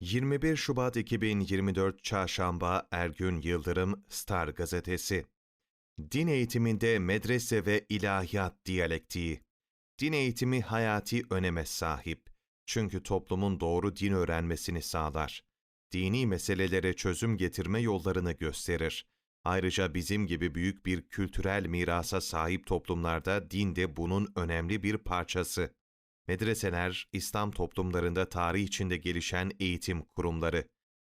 21 Şubat 2024 Çarşamba Ergün Yıldırım Star Gazetesi Din eğitiminde medrese ve ilahiyat diyalektiği Din eğitimi hayati öneme sahip. Çünkü toplumun doğru din öğrenmesini sağlar. Dini meselelere çözüm getirme yollarını gösterir. Ayrıca bizim gibi büyük bir kültürel mirasa sahip toplumlarda din de bunun önemli bir parçası. Medreseler, İslam toplumlarında tarih içinde gelişen eğitim kurumları.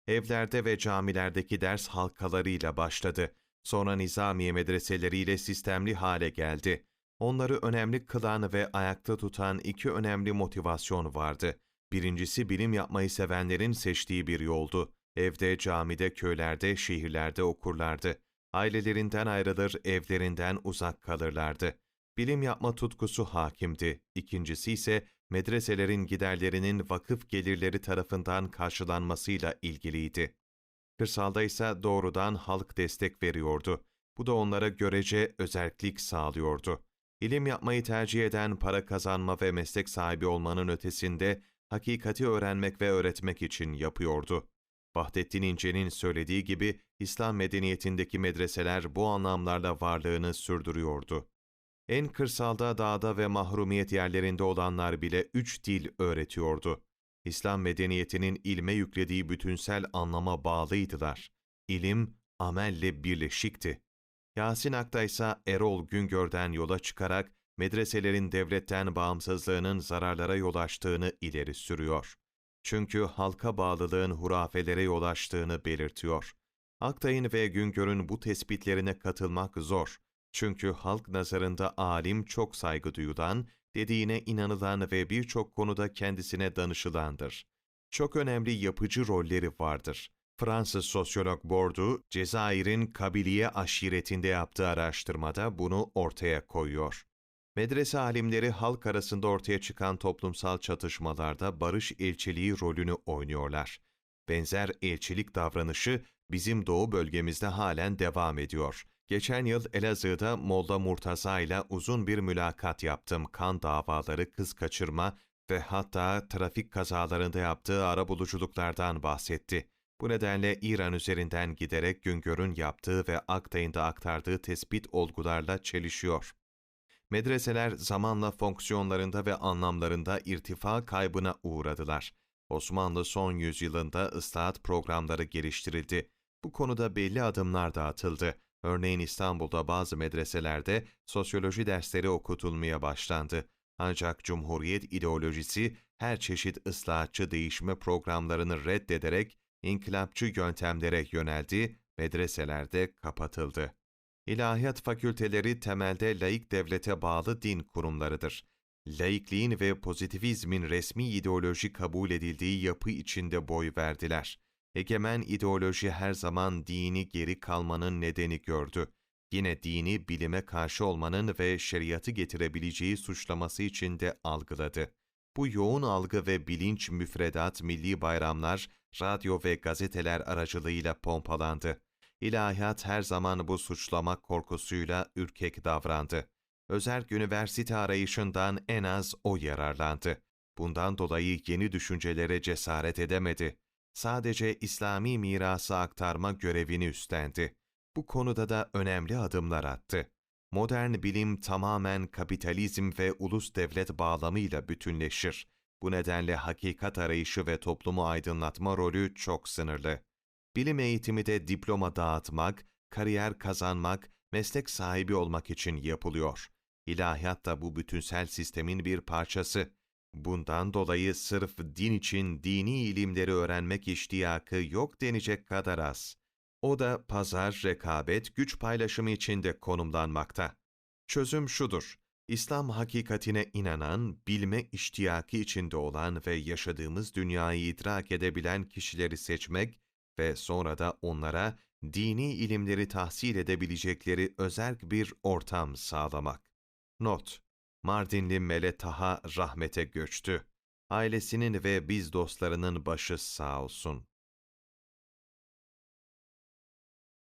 Evlerde ve camilerdeki ders halkalarıyla başladı. Sonra nizamiye medreseleriyle sistemli hale geldi. Onları önemli kılan ve ayakta tutan iki önemli motivasyon vardı. Birincisi bilim yapmayı sevenlerin seçtiği bir yoldu. Evde, camide, köylerde, şehirlerde okurlardı. Ailelerinden ayrılır, evlerinden uzak kalırlardı. Bilim yapma tutkusu hakimdi. İkincisi ise medreselerin giderlerinin vakıf gelirleri tarafından karşılanmasıyla ilgiliydi. Kırsalda ise doğrudan halk destek veriyordu. Bu da onlara görece özellik sağlıyordu. İlim yapmayı tercih eden para kazanma ve meslek sahibi olmanın ötesinde hakikati öğrenmek ve öğretmek için yapıyordu. Vahdettin İnce'nin söylediği gibi İslam medeniyetindeki medreseler bu anlamlarla varlığını sürdürüyordu. En kırsalda, dağda ve mahrumiyet yerlerinde olanlar bile üç dil öğretiyordu. İslam medeniyetinin ilme yüklediği bütünsel anlama bağlıydılar. İlim, amelle birleşikti. Yasin Akta ise Erol Güngör'den yola çıkarak medreselerin devletten bağımsızlığının zararlara yol açtığını ileri sürüyor. Çünkü halka bağlılığın hurafelere yol açtığını belirtiyor. Aktay'ın ve Güngör'ün bu tespitlerine katılmak zor. Çünkü halk nazarında alim çok saygı duyulan, dediğine inanılan ve birçok konuda kendisine danışılandır. Çok önemli yapıcı rolleri vardır. Fransız sosyolog Bordu, Cezayir'in Kabiliye aşiretinde yaptığı araştırmada bunu ortaya koyuyor. Medrese alimleri halk arasında ortaya çıkan toplumsal çatışmalarda barış elçiliği rolünü oynuyorlar. Benzer elçilik davranışı bizim doğu bölgemizde halen devam ediyor. Geçen yıl Elazığ'da Molla Murtaza ile uzun bir mülakat yaptım. Kan davaları, kız kaçırma ve hatta trafik kazalarında yaptığı arabuluculuklardan bahsetti. Bu nedenle İran üzerinden giderek Güngör'ün yaptığı ve Aktay'ın da aktardığı tespit olgularla çelişiyor. Medreseler zamanla fonksiyonlarında ve anlamlarında irtifa kaybına uğradılar. Osmanlı son yüzyılında ıslahat programları geliştirildi. Bu konuda belli adımlar da atıldı. Örneğin İstanbul'da bazı medreselerde sosyoloji dersleri okutulmaya başlandı. Ancak Cumhuriyet ideolojisi her çeşit ıslahatçı değişme programlarını reddederek inkılapçı yöntemlere yöneldi, medreselerde kapatıldı. İlahiyat fakülteleri temelde laik devlete bağlı din kurumlarıdır. Laikliğin ve pozitivizmin resmi ideoloji kabul edildiği yapı içinde boy verdiler. Egemen ideoloji her zaman dini geri kalmanın nedeni gördü. Yine dini bilime karşı olmanın ve şeriatı getirebileceği suçlaması içinde algıladı. Bu yoğun algı ve bilinç müfredat milli bayramlar, radyo ve gazeteler aracılığıyla pompalandı. İlahiyat her zaman bu suçlama korkusuyla ürkek davrandı. Özerk üniversite arayışından en az o yararlandı. Bundan dolayı yeni düşüncelere cesaret edemedi. Sadece İslami mirası aktarma görevini üstlendi. Bu konuda da önemli adımlar attı. Modern bilim tamamen kapitalizm ve ulus devlet bağlamıyla bütünleşir. Bu nedenle hakikat arayışı ve toplumu aydınlatma rolü çok sınırlı. Bilim eğitimi de diploma dağıtmak, kariyer kazanmak, meslek sahibi olmak için yapılıyor. İlahiyat da bu bütünsel sistemin bir parçası. Bundan dolayı sırf din için dini ilimleri öğrenmek iştiyakı yok denecek kadar az. O da pazar, rekabet, güç paylaşımı içinde konumlanmakta. Çözüm şudur. İslam hakikatine inanan, bilme iştiyakı içinde olan ve yaşadığımız dünyayı idrak edebilen kişileri seçmek ve sonra da onlara dini ilimleri tahsil edebilecekleri özel bir ortam sağlamak. Not Mardinli Mele Taha rahmete göçtü. Ailesinin ve biz dostlarının başı sağ olsun.